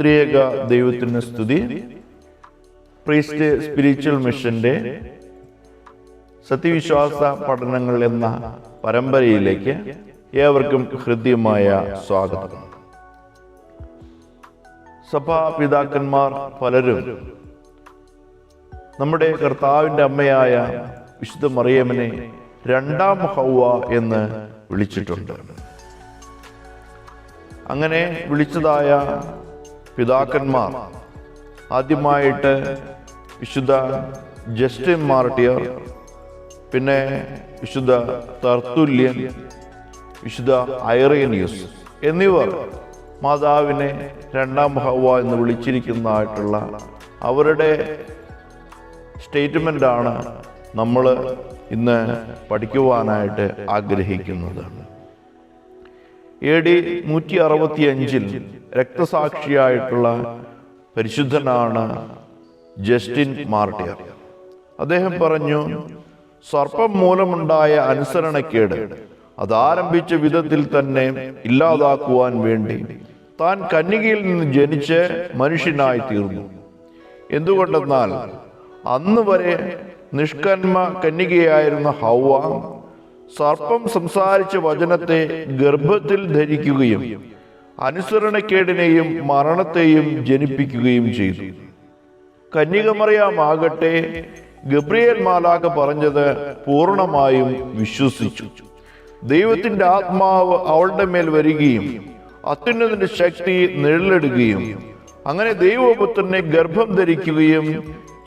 ത്രിയേക ദൈവത്തിന് സ്തുതി. പ്രീസ്റ്റ് സ്പിരിച്വൽ മിഷന്റെ സത്യവിശ്വാസ പഠനങ്ങൾ എന്ന പരമ്പരയിലേക്ക് ഏവർക്കും ഹൃദ്യമായ സ്വാഗതം. സഭാ പിതാക്കന്മാർ പലരും നമ്മുടെ കർത്താവിന്റെ അമ്മയായ വിശുദ്ധ മറിയമ്മനെ രണ്ടാം ഹൗവ എന്ന് വിളിച്ചിട്ടുണ്ട്. അങ്ങനെ വിളിച്ചതായ പിതാക്കന്മാർ. ആദ്യമായിട്ട് വിശുദ്ധ ജസ്റ്റിൻ മാർട്ടിയർ പിന്നെ വിശുദ്ധ തർത്തുല്യൻ വിശുദ്ധ ഐറേനിയസ് എന്നിവർ മാതാവിനെ രണ്ടാം ഹവ എന്ന് വിളിച്ചിരിക്കുന്നതായിട്ടുള്ള അവരുടെ സ്റ്റേറ്റ്മെന്റാണ് നമ്മൾ ഇന്ന് പഠിക്കുവാനായിട്ട് ആഗ്രഹിക്കുന്നത്. എ ഡി നൂറ്റി അറുപത്തി അഞ്ചിൽ രക്തസാക്ഷിയായിട്ടുള്ള പരിശുദ്ധനാണ് ജസ്റ്റിൻ മാർട്ടിയർ. അദ്ദേഹം പറഞ്ഞു സർപ്പം മൂലമുണ്ടായ അനുസരണക്കേട് അതാരംഭിച്ച വിധത്തിൽ തന്നെ ഇല്ലാതാക്കുവാൻ വേണ്ടി താൻ കന്യകയിൽ നിന്ന് ജനിച്ച് മനുഷ്യനായി തീർന്നു. എന്തുകൊണ്ടെന്നാൽ അന്ന് വരെ നിഷ്കന്മ കന്യകയായിരുന്ന ഹൗവ സർപ്പം സംസാരിച്ച വചനത്തെ ഗർഭത്തിൽ ധരിക്കുകയും അനുസരണക്കേടിനെയും മരണത്തെയും ജനിപ്പിക്കുകയും ചെയ്തു. കന്യകമറിയാമാകട്ടെ ഗബ്രിയേൽ മാലാക പറഞ്ഞത് പൂർണമായും വിശ്വസിച്ചു. ദൈവത്തിന്റെ ആത്മാവ് അവളുടെ മേൽ വരികയും അത്യുന്നതിന്റെ ശക്തി നിഴലിടുകയും അങ്ങനെ ദൈവപുത്രനെ ഗർഭം ധരിക്കുകയും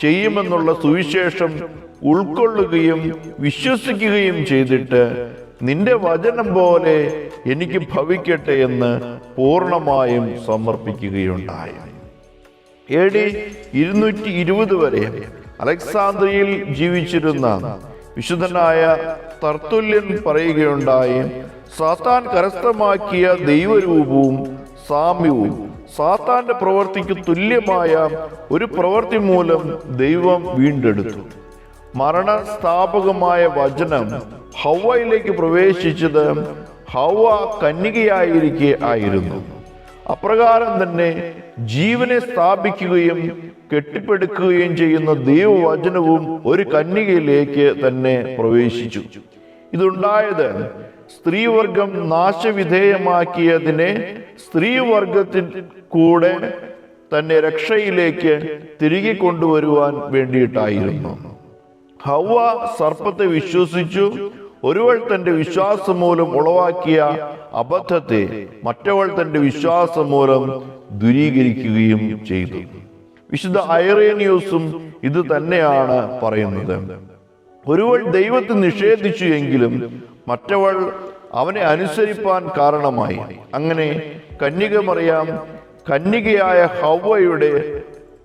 ചെയ്യുമെന്നുള്ള സുവിശേഷം ഉൾക്കൊള്ളുകയും വിശ്വസിക്കുകയും ചെയ്തിട്ട് നിന്റെ വചനം പോലെ എനിക്ക് ഭവിക്കട്ടെ എന്ന് പൂർണമായും സമർപ്പിക്കുകയുണ്ടായി. എ ഡി ഇരുന്നൂറ്റി ഇരുപത് വരെ അലക്സാന്ദ്രിയിൽ ജീവിച്ചിരുന്ന വിശുദ്ധനായ തർത്തുല്യൻ പറയുകയുണ്ടായി സാത്താൻ കരസ്ഥമാക്കിയ ദൈവരൂപവും സാമ്യവും സാത്താന്റെ പ്രവൃത്തിക്ക് തുല്യമായ ഒരു പ്രവൃത്തി മൂലം ദൈവം വീണ്ടെടുത്തു. മരണസ്ഥാപകമായ വചനം ഹൗവയിലേക്ക് പ്രവേശിച്ചത് ഹൗവ കന്യകയായിരിക്കെ ആയിരുന്നു. അപ്രകാരം തന്നെ ജീവനെ സ്ഥാപിക്കുകയും കെട്ടിപ്പടുക്കുകയും ചെയ്യുന്ന ദൈവവചനവും ഒരു കന്യകയിലേക്ക് തന്നെ പ്രവേശിച്ചു. ഇതുണ്ടായത് സ്ത്രീവർഗം നാശവിധേയമാക്കിയതിനെ സ്ത്രീവർഗത്തിൽ കൂടെ തന്നെ രക്ഷയിലേക്ക് തിരികെ കൊണ്ടുവരുവാൻ വേണ്ടിയിട്ടായിരുന്നു. ഹവ സർപ്പത്തെ വിശ്വസിച്ചു ഒരുവൾ തന്റെ വിശ്വാസം മൂലം ഉളവാക്കിയ അബദ്ധത്തെ മറ്റവൾ തന്റെ വിശ്വാസം മൂലം ദുരീകരിക്കുകയും ചെയ്തു. വിശുദ്ധ ഐറേനിയൂസും ഇത് തന്നെയാണ് പറയുന്നത്. ഒരുവൾ ദൈവത്തെ നിഷേധിച്ചു എങ്കിലും മറ്റവൾ അവനെ അനുസരിപ്പാൻ കാരണമായി. അങ്ങനെ കന്യക മറിയാം കന്യകയായ ഹവയുടെ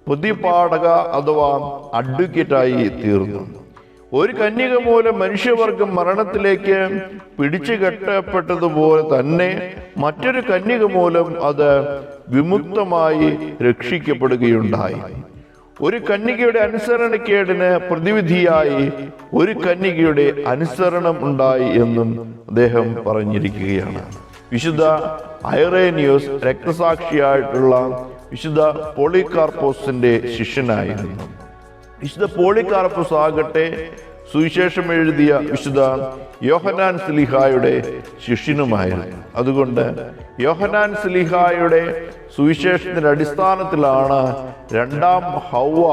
പ്രതിപാടക അഥവാ അഡ്വക്കേറ്റായി തീർന്നു. ഒരു കന്യക മൂലം മനുഷ്യവർഗം മരണത്തിലേക്ക് പിടിച്ചു കെട്ടപ്പെട്ടതുപോലെ തന്നെ മറ്റൊരു കന്യക മൂലം അത് വിമുക്തമായി രക്ഷിക്കപ്പെടുകയുണ്ടായി. ഒരു കന്യകയുടെ അനുസരണക്കേടിന് പ്രതിവിധിയായി ഒരു കന്യകയുടെ അനുസരണം ഉണ്ടായി എന്നും അദ്ദേഹം പറഞ്ഞിരിക്കുകയാണ്. വിശുദ്ധ ഐറേനിയോസ് രക്തസാക്ഷിയായിട്ടുള്ള വിശുദ്ധ പോളികാർപ്പോസിന്റെ ശിഷ്യനായിരുന്നു. വിശുദ്ധ പോളികാർപ്പോസ് ആകട്ടെ സുവിശേഷം എഴുതിയ വിശുദ്ധ യോഹനാൻ സ്ലിഹായുടെ ശിഷ്യനുമായിരുന്നു. അതുകൊണ്ട് യോഹനാൻ സ്ലിഹായുടെ സുവിശേഷത്തിന്റെ അടിസ്ഥാനത്തിലാണ് രണ്ടാം ഹൗവ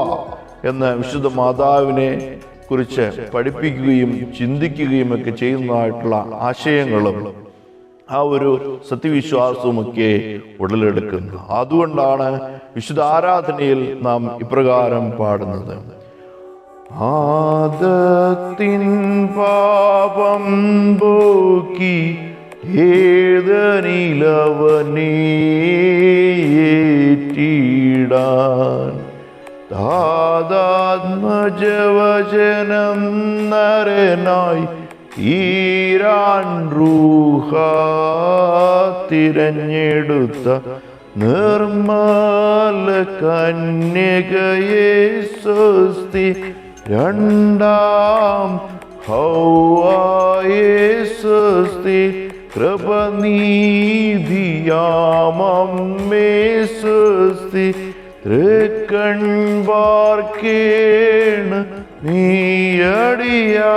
എന്ന വിശുദ്ധ മാതാവിനെ കുറിച്ച് പഠിപ്പിക്കുകയും ചിന്തിക്കുകയും ഒക്കെ ചെയ്യുന്നതായിട്ടുള്ള ആശയങ്ങളും ആ ഒരു സത്യവിശ്വാസവുമൊക്കെ ഉടലെടുക്കുന്നു. അതുകൊണ്ടാണ് വിശുദ്ധ ആരാധനയിൽ നാം ഇപ്രകാരം പാടുന്നത്. ആദത്തിൻ പാപം പോക്കി ഏതനിലവനേറ്റിടാൻ താതാത്മജവചനം നരനായി ീരാൻ റൂഹ തിരഞ്ഞെടുത്ത നിർമ്മല കന്യകയെ സ്വസ്തി രണ്ടാം ഹൗവായെ സ്വസ്തി കൃപനീതിയ മറിയാമമ്മേ സുസ്തി തൃക്കൺപാർക്കേണ് നീയടിയാ